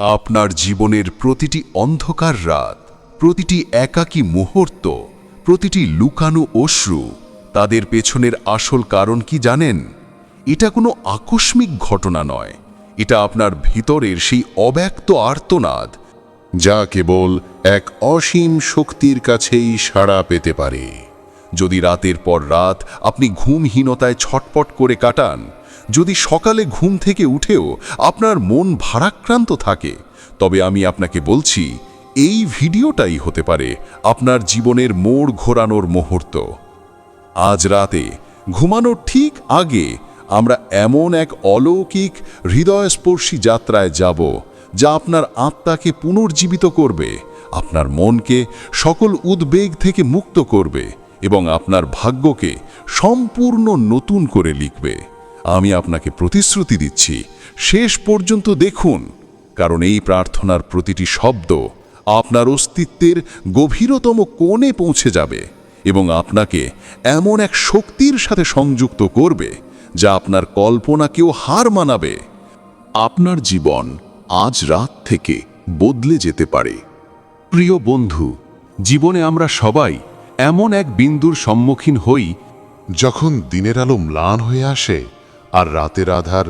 আপনার জীবনের প্রতিটি অন্ধকার রাত, প্রতিটি একাকী মুহূর্ত, প্রতিটি লুকানো অশ্রু, তাদের পেছনের আসল কারণ কি জানেন? এটা কোনো আকস্মিক ঘটনা নয়। এটা আপনার ভিতরের সেই অব্যক্ত আর্তনাদ, যা কেবল এক অসীম শক্তির কাছেই সাড়া পেতে পারে। যদি রাতের পর রাত আপনি ঘুমহীনতায় ছটপট করে কাটান, যদি সকালে ঘুম থেকে উঠেও আপনার মন ভারাক্রান্ত থাকে, তবে আমি আপনাকে বলছি, এই ভিডিওটাই হতে পারে আপনার জীবনের মোড় ঘোরানোর মুহূর্ত। আজ রাতে ঘুমানোর ঠিক আগে আমরা এমন এক অলৌকিক হৃদয়স্পর্শী যাত্রায় যাব, যা আপনার আত্মাকে পুনর্জীবিত করবে, আপনার মনকে সকল উদ্বেগ থেকে মুক্ত করবে এবং আপনার ভাগ্যকে সম্পূর্ণ নতুন করে লিখবে। আমি আপনাকে প্রতিশ্রুতি দিচ্ছি, শেষ পর্যন্ত দেখুন, কারণ এই প্রার্থনার প্রতিটি শব্দ আপনার অস্তিত্বের গভীরতম কোণে পৌঁছে যাবে এবং আপনাকে এমন এক শক্তির সাথে সংযুক্ত করবে, যা আপনার কল্পনাকেও হার মানাবে। আপনার জীবন আজ রাত থেকে বদলে যেতে পারে। প্রিয় বন্ধু, জীবনে আমরা সবাই এমন এক বিন্দুর সম্মুখীন হই যখন দিনের আলো ম্লান হয়ে আসে আর রাতের আধার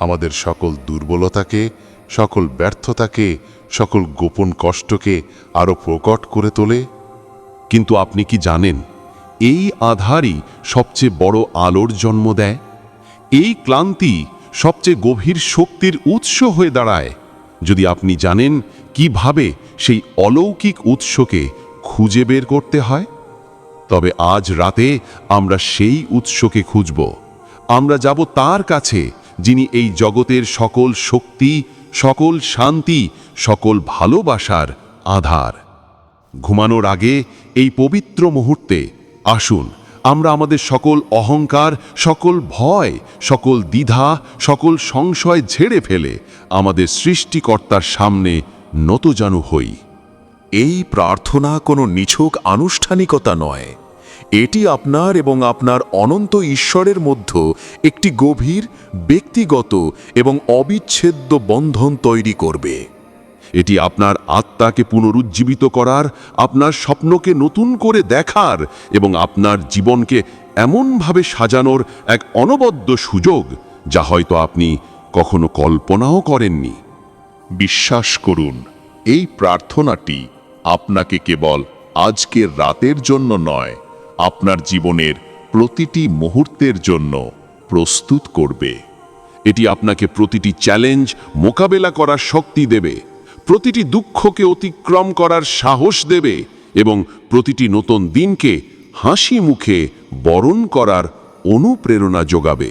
আমাদের সকল দুর্বলতাকে, সকল ব্যর্থতাকে, সকল গোপন কষ্টকে আরও প্রকট করে তোলে। কিন্তু আপনি কি জানেন, এই আধারই সবচেয়ে বড় আলোর জন্ম দেয়? এই ক্লান্তি সবচেয়ে গভীর শক্তির উৎস হয়ে দাঁড়ায়। যদি আপনি জানেন কীভাবে সেই অলৌকিক উৎসকে খুঁজে বের করতে হয়? তবে আজ রাতে আমরা সেই উৎসকে খুঁজব। আমরা যাব তার কাছে, যিনি এই জগতের সকল শক্তি, সকল শান্তি, সকল ভালোবাসার আধার। ঘুমানোর আগে এই পবিত্র মুহূর্তে আসুন, আমরা আমাদের সকল অহংকার, সকল ভয়, সকল দ্বিধা, সকল সংশয় ঝেড়ে ফেলে আমাদের সৃষ্টিকর্তার সামনে নতজানু হই। এই প্রার্থনা কোনো নিছক আনুষ্ঠানিকতা নয়। এটি আপনার এবং আপনার অনন্ত ঈশ্বরের মধ্যে একটি গভীর, ব্যক্তিগত এবং অবিচ্ছেদ্য বন্ধন তৈরি করবে। এটি আপনার আত্মাকে পুনরুজ্জীবিত করার, আপনার স্বপ্নকে নতুন করে দেখার এবং আপনার জীবনকে এমনভাবে সাজানোর এক অনবদ্য সুযোগ, যা হয়তো আপনি কখনো কল্পনাও করেননি। বিশ্বাস করুন, এই প্রার্থনাটি আপনাকে কেবল আজকের রাতের জন্য নয়, আপনার জীবনের প্রতিটি মুহূর্তের জন্য প্রস্তুত করবে। এটি আপনাকে প্রতিটি চ্যালেঞ্জ মোকাবেলা করার শক্তি দেবে, প্রতিটি দুঃখকে অতিক্রম করার সাহস দেবে এবং প্রতিটি নতুন দিনকে হাসি মুখে বরণ করার অনুপ্রেরণা যোগাবে।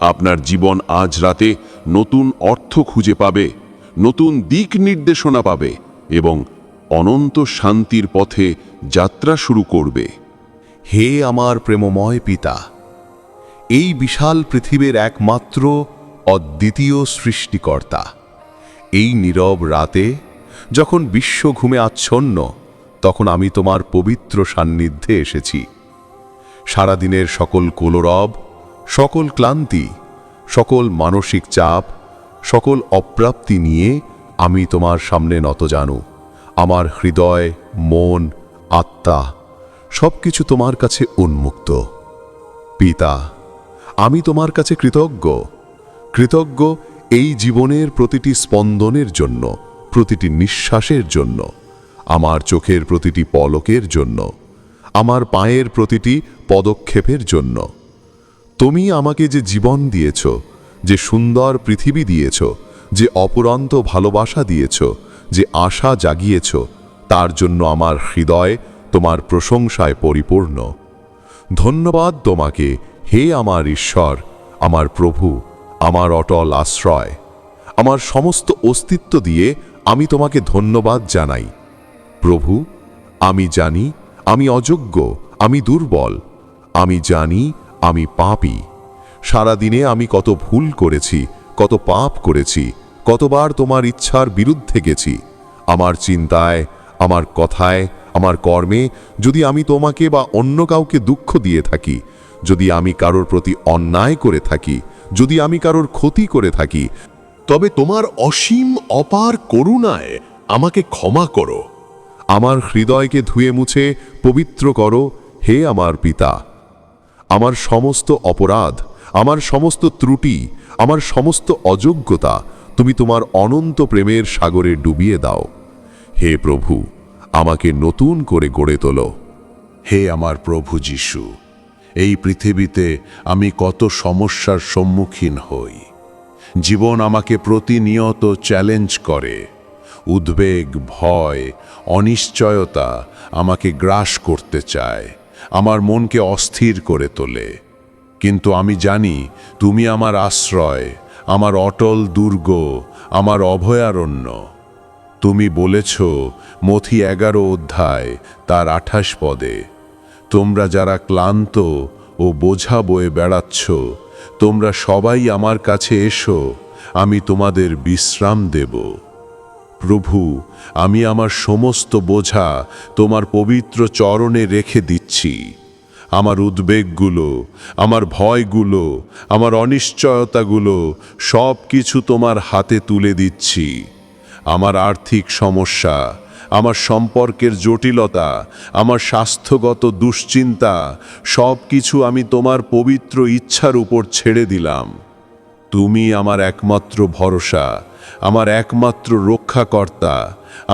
আপনার জীবন আজ রাতে নতুন অর্থ খুঁজে পাবে, নতুন দিক নির্দেশনা পাবে এবং অনন্ত শান্তির পথে যাত্রা শুরু করবে। হে আমার প্রেমময় পিতা, এই বিশাল পৃথিবীর একমাত্র অদ্বিতীয় সৃষ্টিকর্তা। এই নীরব রাতে, যখন বিশ্ব ঘুমে আচ্ছন্ন, তখন আমি তোমার পবিত্র সান্নিধ্যে এসেছি। সারাদিনের সকল কোলরব, সকল ক্লান্তি, সকল মানসিক চাপ, সকল অপ্রাপ্তি নিয়ে আমি তোমার সামনে নত জানু। আমার হৃদয়, মন, আত্মা সব কিছু তোমার কাছে উন্মুক্ত। পিতা, আমি তোমার কাছে কৃতজ্ঞ। কৃতজ্ঞ এই জীবনের প্রতিটি স্পন্দনের জন্য, প্রতিটি নিঃশ্বাসের জন্য, আমার চোখের প্রতিটি পলকের জন্য, আমার পায়ের প্রতিটি পদক্ষেপের জন্য। তুমি আমাকে যে জীবন দিয়েছ, যে সুন্দর পৃথিবী দিয়েছ, যে অপুরন্ত ভালোবাসা দিয়েছ যে আশা জাগিয়েছ, তার জন্য আমার হৃদয় তোমার প্রশংসায় পরিপূর্ণ। ধন্যবাদ তোমাকে, হে আমার ঈশ্বর, আমার প্রভু, আমার অটল আশ্রয়। আমার সমস্ত অস্তিত্ব দিয়ে আমি তোমাকে ধন্যবাদ জানাই। প্রভু, আমি জানি, আমি অযোগ্য, আমি দুর্বল। আমি জানি, আমি পাপী। সারাদিনে আমি কত ভুল করেছি, কত পাপ করেছি কতবার তোমার ইচ্ছার বিরুদ্ধে গেছি। আমার চিন্তায়, আমার কথায়, আমার কর্মে যদি আমি তোমাকে বা অন্য কাউকে দুঃখ দিয়ে থাকি, যদি আমি কারোর প্রতি অন্যায় করে থাকি, যদি আমি কারোর ক্ষতি করে থাকি, তবে তোমার অসীম অপার করুণায় আমাকে ক্ষমা করো। আমার হৃদয়কে ধুয়ে মুছে পবিত্র করো, হে আমার পিতা। আমার সমস্ত অপরাধ, আমার সমস্ত ত্রুটি, আমার সমস্ত অযোগ্যতা তুমি তোমার অনন্ত প্রেমের সাগরে ডুবিয়ে দাও। হে প্রভু, আমাকে নতুন করে গড়ে তোলো। হে আমার প্রভু যিশু, এই পৃথিবীতে আমি কত সমস্যার সম্মুখীন হই। জীবন আমাকে প্রতিনিয়ত চ্যালেঞ্জ করে। উদ্বেগ, ভয়, অনিশ্চয়তা আমাকে গ্রাস করতে চায়, আমার মনকে অস্থির করে তোলে। কিন্তু আমি জানি তুমি আমার আশ্রয় আমার অটল দুর্গ, আমার অভয়ারণ্য। তুমি বলেছ, মথি এগারো অধ্যায়, তার আঠাশ পদে, তোমরা যারা ক্লান্ত ও বোঝা বয়ে বেড়াচ্ছ, তোমরা সবাই আমার কাছে এসো, আমি তোমাদের বিশ্রাম দেব। প্রভু, আমি আমার সমস্ত বোঝা তোমার পবিত্র চরণে রেখে দিচ্ছি। আমার উদ্বেগগুলো, আমার ভয়গুলো, আমার অনিশ্চয়তাগুলো সব কিছু তোমার হাতে তুলে দিচ্ছি। আমার আর্থিক সমস্যা, আমার সম্পর্কের জটিলতা, আমার স্বাস্থ্যগত দুশ্চিন্তা সব কিছু আমি তোমার পবিত্র ইচ্ছার উপর ছেড়ে দিলাম। তুমি আমার একমাত্র ভরসা, আমার একমাত্র রক্ষাকর্তা,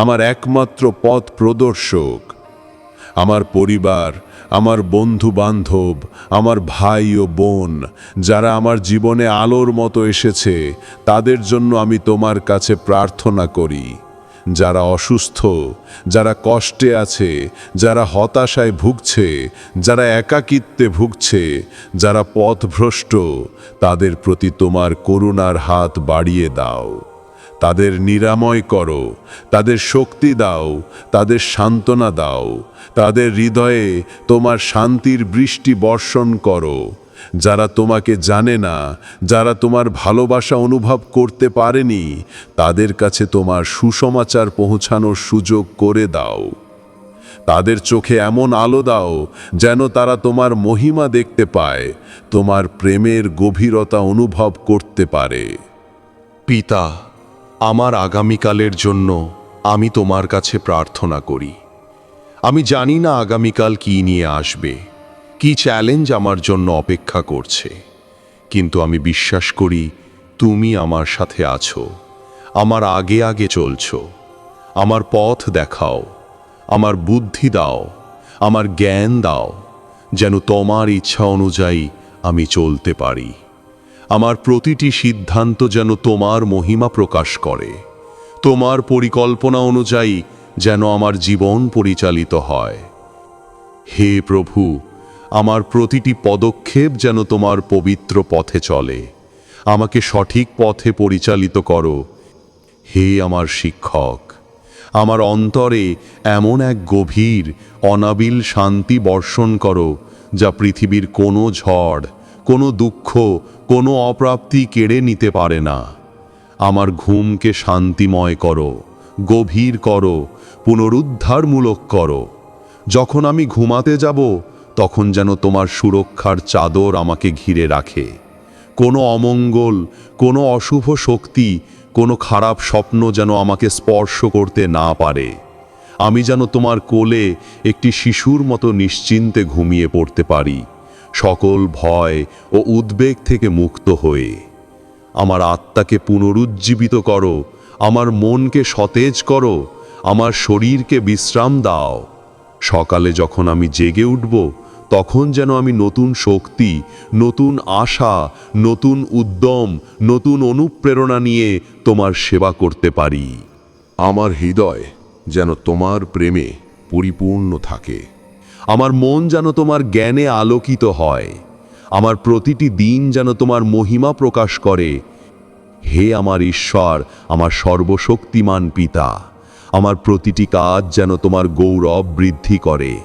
আমার একমাত্র পথ প্রদর্শক। আমার পরিবার আমার বন্ধু বান্ধব আমার ভাই ও বোন, যারা আমার জীবনে আলোর মতো এসেছে, তাদের জন্য আমি তোমার কাছে প্রার্থনা করি। যারা অসুস্থ, যারা কষ্টে আছে, যারা হতাশায় ভুগছে, যারা একাকিত্বে ভুগছে, যারা পথভ্রষ্ট, তাদের প্রতি তোমার করুণার হাত বাড়িয়ে দাও। তাদের নিরাময় করো, তাদের শক্তি দাও, তাদের সান্ত্বনা দাও, তাদের হৃদয়ে তোমার শান্তির বৃষ্টি বর্ষণ করো। যারা তোমাকে জানে না, যারা তোমার ভালোবাসা অনুভব করতে পারেনি, তাদের কাছে তোমার সুসমাচার পৌঁছানোর সুযোগ করে দাও। তাদের চোখে এমন আলো দাও যেন তারা তোমার মহিমা দেখতে পায়, তোমার প্রেমের গভীরতা অনুভব করতে পারে। পিতা আমার আগামীকালের জন্য আমি তোমার কাছে প্রার্থনা করি। আমি জানি না আগামীকাল কি নিয়ে আসবে, কি চ্যালেঞ্জ আমার জন্য অপেক্ষা করছে, কিন্তু আমি বিশ্বাস করি তুমি আমার সাথে আছো, আমার আগে আগে চলছ, আমার পথ দেখাও, আমার বুদ্ধি দাও, আমার জ্ঞান দাও, যেন তোমার ইচ্ছা অনুযায়ী আমি চলতে পারি। আমার প্রতিটি সিদ্ধান্ত যেন তোমার মহিমা প্রকাশ করে। তোমার পরিকল্পনা অনুযায়ী যেন আমার জীবন পরিচালিত হয়। হে প্রভু, আমার প্রতিটি পদক্ষেপ যেন তোমার পবিত্র পথে চলে। আমাকে সঠিক পথে পরিচালিত করো। হে আমার শিক্ষক, আমার অন্তরে এমন এক গভীর, অনাবিল শান্তি বর্ষণ করো যা পৃথিবীর কোনো ঝড় কোনো দুঃখ, কোনো অপ্রাপ্তি কেড়ে নিতে পারে না। আমার ঘুমকে শান্তিময় করো, গভীর করো, পুনরুদ্ধারমূলক করো। যখন আমি ঘুমাতে যাব, তখন যেন তোমার সুরক্ষার চাদর আমাকে ঘিরে রাখে। কোনো অমঙ্গল, কোনো অশুভ শক্তি, কোনো খারাপ স্বপ্ন যেন আমাকে স্পর্শ করতে না পারে। আমি যেন তোমার কোলে একটি শিশুর মতো নিশ্চিন্তে ঘুমিয়ে পড়তে পারি। সকল ভয় ও উদ্বেগ থেকে মুক্ত হয়ে। আমার আত্মাকে পুনরুজ্জীবিত করো, আমার মনকে সতেজ করো, আমার শরীরকে বিশ্রাম দাও। সকালে যখন আমি জেগে উঠব, তখন যেন আমি নতুন শক্তি, নতুন আশা, নতুন উদ্যম, নতুন অনুপ্রেরণা নিয়ে তোমার সেবা করতে পারি। আমার হৃদয় যেন তোমার প্রেমে পরিপূর্ণ থাকে। আমার মন যেন তোমার জ্ঞানে আলোকিত হয়। আমার প্রতিটি দিন যেন তোমার মহিমা প্রকাশ করে। হে আমার ঈশ্বর, আমার সর্বশক্তিমান পিতা, আমার প্রতিটি কাজ যেন তোমার গৌরব বৃদ্ধি করে।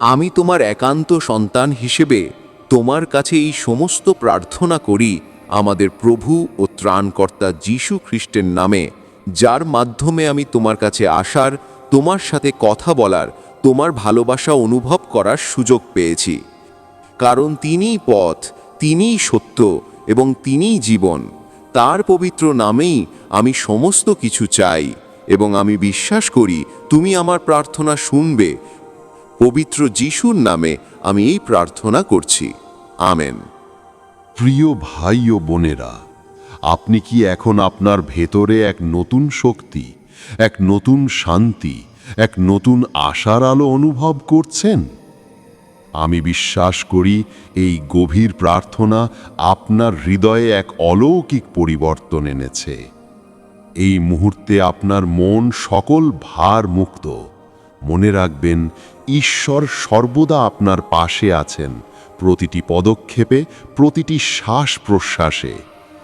আমি তোমার একান্ত সন্তান হিসেবে তোমার কাছে এই সমস্ত প্রার্থনা করি আমাদের প্রভু ও ত্রাণকর্তা যীশু খ্রিস্টের নামে, যার মাধ্যমে আমি তোমার কাছে আসার, তোমার সাথে কথা বলার তোমার ভালোবাসা অনুভব করার সুযোগ পেয়েছি। কারণ তিনিই পথ, তিনিই সত্য এবং তিনিই জীবন। তার পবিত্র নামেই আমি সমস্ত কিছু চাই এবং আমি বিশ্বাস করি তুমি আমার প্রার্থনা শুনবে। পবিত্র যিশুর নামে আমি এই প্রার্থনা করছি। আমেন। প্রিয় ভাই ও বোনেরা, আপনি কি এখন আপনার ভেতরে এক নতুন শক্তি, এক নতুন শান্তি এক নতুন আশার আলো অনুভব করছেন। আমি বিশ্বাস করি এই গভীর প্রার্থনা আপনার হৃদয়ে এক অলৌকিক পরিবর্তন এনেছে। এই মুহূর্তে আপনার মন সকল ভার মুক্ত। মনে রাখবেন, ঈশ্বর সর্বদা আপনার পাশে আছেন। প্রতিটি পদক্ষেপে, প্রতিটি শ্বাস প্রশ্বাসে।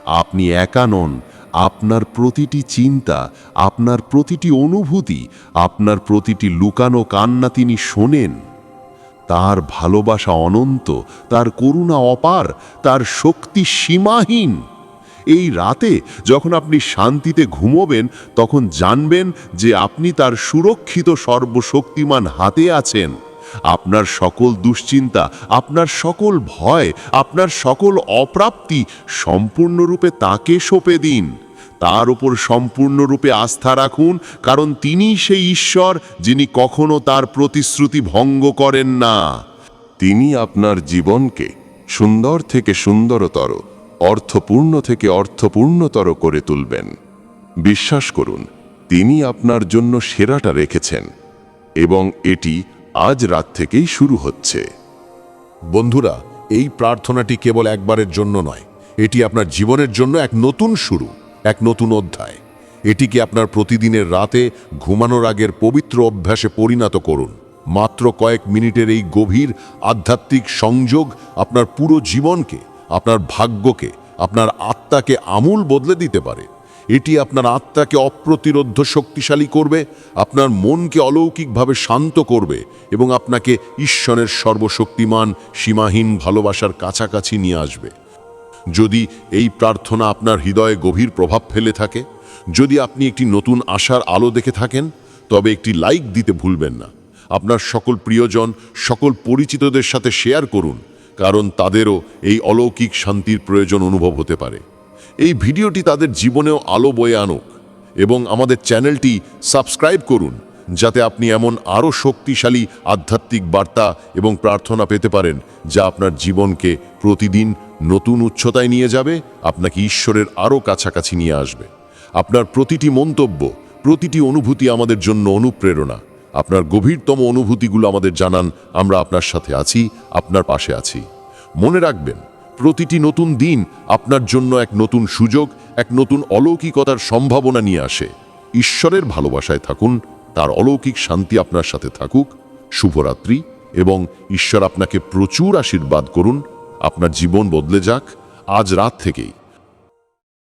আপনি একা নন আপনার প্রতিটি চিন্তা, আপনার প্রতিটি অনুভূতি, আপনার প্রতিটি লুকানো কান্না তিনি শোনেন। তার ভালোবাসা অনন্ত, তার করুণা অপার, তার শক্তি সীমাহীন। এই রাতে যখন আপনি শান্তিতে ঘুমোবেন, তখন জানবেন যে আপনি তার সুরক্ষিত সর্বশক্তিমান হাতে আছেন। আপনার সকল দুশ্চিন্তা, আপনার সকল ভয়, আপনার সকল অপ্রাপ্তি সম্পূর্ণরূপে তাকে সঁপে দিন। তার উপর সম্পূর্ণরূপে আস্থা রাখুন কারণ তিনিই সেই ঈশ্বর যিনি কখনো তার প্রতিশ্রুতি ভঙ্গ করেন না। তিনি আপনার জীবনকে সুন্দর থেকে সুন্দরতর অর্থপূর্ণ থেকে অর্থপূর্ণতর করে তুলবেন। বিশ্বাস করুন তিনি আপনার জন্য সেরাটা রেখেছেন এবং এটি আজ রাত থেকেই শুরু হচ্ছে। বন্ধুরা এই প্রার্থনাটি কেবল একবারের জন্য নয় এটি আপনার জীবনের জন্য এক নতুন শুরু। এক নতুন অধ্যায়। এটিকে আপনার প্রতিদিনের রাতে ঘুমানোর আগের পবিত্র অভ্যাসে পরিণত করুন। মাত্র কয়েক মিনিটের এই গভীর আধ্যাত্মিক সংযোগ আপনার পুরো জীবনকে, আপনার ভাগ্যকে, আপনার আত্মাকে আমূল বদলে দিতে পারে। এটি আপনার আত্মাকে অপ্রতিরোধ শক্তিশালী করবে, আপনার মনকে অলৌকিকভাবে শান্ত করবে এবং আপনাকে ঈশ্বরের সর্বশক্তিমান সীমাহীন ভালোবাসার কাছাকাছি নিয়ে আসবে। যদি এই প্রার্থনা আপনার হৃদয়ে গভীর প্রভাব ফেলে থাকে, যদি আপনি একটি নতুন আশার আলো দেখে থাকেন, তবে একটি লাইক দিতে ভুলবেন না। আপনার সকল প্রিয়জন, সকল পরিচিতদের সাথে শেয়ার করুন, কারণ তাদেরও এই অলৌকিক শান্তির প্রয়োজন অনুভব হতে পারে। এই ভিডিওটি তাদের জীবনেও আলো বয়ে আনুক এবং আমাদের চ্যানেলটি সাবস্ক্রাইব করুন, যাতে আপনি এমন আরও শক্তিশালী আধ্যাত্মিক বার্তা এবং প্রার্থনা পেতে পারেন, যা আপনার জীবনকে প্রতিদিন নতুন উচ্চতায় নিয়ে যাবে, আপনাকে ঈশ্বরের আরও কাছাকাছি নিয়ে আসবে। আপনার প্রতিটি মন্তব্য, প্রতিটি অনুভূতি আমাদের জন্য অনুপ্রেরণা। আপনার গভীরতম অনুভূতিগুলো আমাদের জানান, আমরা আপনার সাথে আছি, আপনার পাশে আছি। মনে রাখবেন, প্রতিটি নতুন দিন আপনার জন্য এক নতুন সুযোগ, এক নতুন অলৌকিকতার সম্ভাবনা নিয়ে আসে। ঈশ্বরের ভালোবাসায় থাকুন, তার অলৌকিক শান্তি আপনার সাথে থাকুক। শুভরাত্রি এবং ঈশ্বর আপনাকে প্রচুর আশীর্বাদ করুন। আপনার জীবন বদলে যাক আজ রাত থেকেই।